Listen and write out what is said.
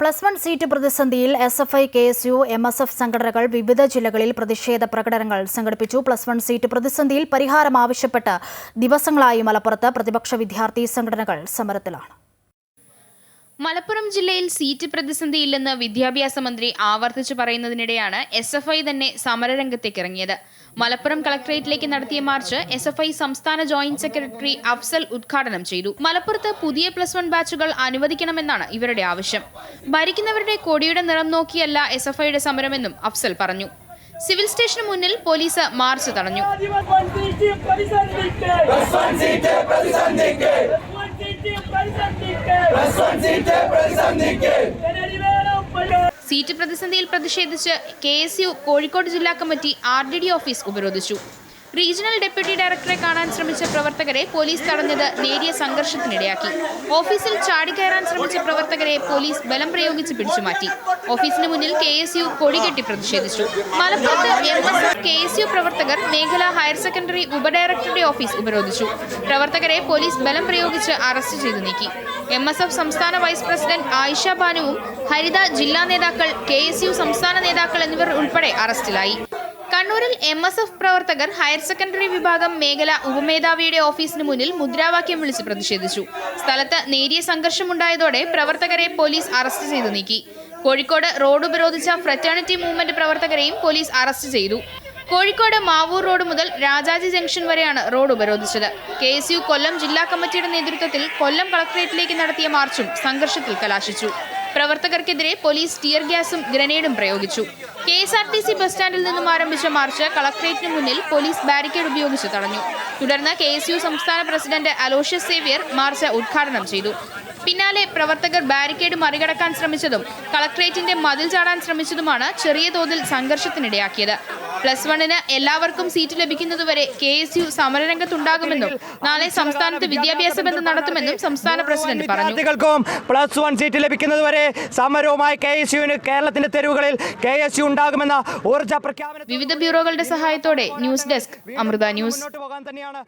Plus one seat പ്രതിസന്ധിയിൽ S F I K S U M S F സംഘടനകൾ വിവിധ ജില്ലകളിൽ പ്രതിഷേധ പ്രകടനങ്ങൾ സംഘടിപ്പിച്ചു. പ്ലസ് വൺ സീറ്റ് പ്രതിസന്ധിയിൽ പരിഹാരം ആവശ്യപ്പെട്ട് ദിവസങ്ങളായി മലപ്പുറത്ത് പ്രതിപക്ഷ വിദ്യാർത്ഥി സംഘടനകൾ സമരത്തിലാണ്. മലപ്പുറം ജില്ലയിൽ സീറ്റ് പ്രതിസന്ധിയില്ലെന്ന് വിദ്യാഭ്യാസ മന്ത്രി ആവർത്തിച്ചു പറയുന്നതിനിടെയാണ് എസ് എഫ് ഐ തന്നെ സമരരംഗത്തേക്ക് ഇറങ്ങിയത്. മലപ്പുറം കളക്ടറേറ്റിലേക്ക് നടത്തിയ മാർച്ച് എസ് എഫ് ഐ സംസ്ഥാന ജോയിന്റ് സെക്രട്ടറി അഫ്സൽ ഉദ്ഘാടനം ചെയ്തു. മലപ്പുറത്ത് പുതിയ പ്ലസ് വൺ ബാച്ചുകൾ അനുവദിക്കണമെന്നാണ് ഇവരുടെ ആവശ്യം. ഭരിക്കുന്നവരുടെ കൊടിയുടെ നിറം നോക്കിയല്ല എസ് എഫ് ഐയുടെ സമരമെന്നും അഫ്സൽ പറഞ്ഞു. സിവിൽ സ്റ്റേഷന് മുന്നിൽ പോലീസ് മാർച്ച് തടഞ്ഞു. സീറ്റ് പ്രതിസന്ധിയിൽ പ്രതിഷേധിച്ച് കെ എസ് യു കോഴിക്കോട് ജില്ലാ committee R D D office ഉപരോധിച്ചു. റീജിയണൽ ഡെപ്യൂട്ടി ഡയറക്ടറെ കാണാൻ ശ്രമിച്ച പ്രവർത്തകരെ പോലീസ് തടഞ്ഞത് നേരിയ സംഘർഷത്തിനിടയാക്കി. ഓഫീസിൽ ചാടിക്കയറാൻ ശ്രമിച്ച പ്രവർത്തകരെ പോലീസ് ബലം പ്രയോഗിച്ച് പിടിച്ചുമാറ്റി. ഓഫീസിന് മുന്നിൽ കെ എസ് യു കൊടികെട്ടി പ്രതിഷേധിച്ചു. മലപ്പുറത്ത് M S K S U പ്രവർത്തകർ മേഖല ഹയർ സെക്കൻഡറി ഉപഡയറക്ടറുടെ ഓഫീസ് ഉപരോധിച്ചു. പ്രവർത്തകരെ പോലീസ് ബലം പ്രയോഗിച്ച് അറസ്റ്റ് ചെയ്തു നീക്കി. എം എസ് എഫ് സംസ്ഥാന വൈസ് പ്രസിഡന്റ് ആയിഷ ബാനുവും ഹരിത ജില്ലാ നേതാക്കൾ കെ എസ് യു സംസ്ഥാന നേതാക്കൾ എന്നിവർ ഉൾപ്പെടെ അറസ്റ്റിലായി. കണ്ണൂരിൽ എം എസ് എഫ് പ്രവർത്തകർ ഹയർ സെക്കൻഡറി വിഭാഗം മേഖല ഉപമേധാവിയുടെ ഓഫീസിന് മുന്നിൽ മുദ്രാവാക്യം വിളിച്ച് പ്രതിഷേധിച്ചു. സ്ഥലത്ത് നേരിയ സംഘർഷമുണ്ടായതോടെ പ്രവർത്തകരെ പോലീസ് അറസ്റ്റ് ചെയ്തു നീക്കി. കോഴിക്കോട് റോഡ് ഉപരോധിച്ച ഫ്രറ്റേണിറ്റി മൂവ്മെന്റ് പ്രവർത്തകരെയും പോലീസ് അറസ്റ്റ് ചെയ്തു. കോഴിക്കോട് മാവൂർ റോഡ് മുതൽ രാജാജി ജംഗ്ഷൻ വരെയാണ് റോഡ് ഉപരോധിച്ചത്. കെ കൊല്ലം ജില്ലാ കമ്മിറ്റിയുടെ നേതൃത്വത്തിൽ കൊല്ലം കളക്ടറേറ്റിലേക്ക് നടത്തിയ മാർച്ചും സംഘർഷത്തിൽ കലാശിച്ചു. പ്രവർത്തകർക്കെതിരെ പോലീസ് ടിയർ ഗ്യാസും ഗ്രനേഡും പ്രയോഗിച്ചു. K S R T C bus സ്റ്റാൻഡിൽ നിന്നും ആരംഭിച്ച മാർച്ച് കളക്ട്രേറ്റിന് മുന്നിൽ പോലീസ് ബാരിക്കേഡ് ഉപയോഗിച്ച് തടഞ്ഞു. തുടർന്ന് കെ എസ് യു സംസ്ഥാന പ്രസിഡന്റ് അലോഷ്യസ് സേവ്യർ മാർച്ച് ഉദ്ഘാടനം ചെയ്തു. പിന്നാലെ പ്രവർത്തകർ ബാരിക്കേഡ് മറികടക്കാൻ ശ്രമിച്ചതും കളക്ട്രേറ്റിന്റെ മതിൽ ചാടാൻ ശ്രമിച്ചതുമാണ് ചെറിയ തോതിൽ സംഘർഷത്തിനിടയാക്കിയത്. പ്ലസ് വണ്ണിന് എല്ലാവർക്കും സീറ്റ് ലഭിക്കുന്നതുവരെ കെ എസ് യു സമരരംഗത്തുണ്ടാകുമെന്നും നാളെ സംസ്ഥാനത്ത് വിദ്യാഭ്യാസ ബന്ധം നടത്തുമെന്നും സംസ്ഥാന പ്രസിഡന്റ് പറഞ്ഞു. വിദ്യാർത്ഥികൾക്കും പ്ലസ് വൺ സീറ്റ് ലഭിക്കുന്നതുവരെ സമരവുമായി കെ എസ് യുവിന് കേരളത്തിന്റെ തെരുവുകളിൽ കെ എസ് യു ഉണ്ടാകുമെന്ന ഊർജ പ്രഖ്യാപനം വിവിധ ബ്യൂറോകളുടെ സഹായത്തോടെ ന്യൂസ് ഡെസ്ക് അമൃത ന്യൂസ്. മുന്നോട്ട് പോകാൻ തന്നെയാണ്.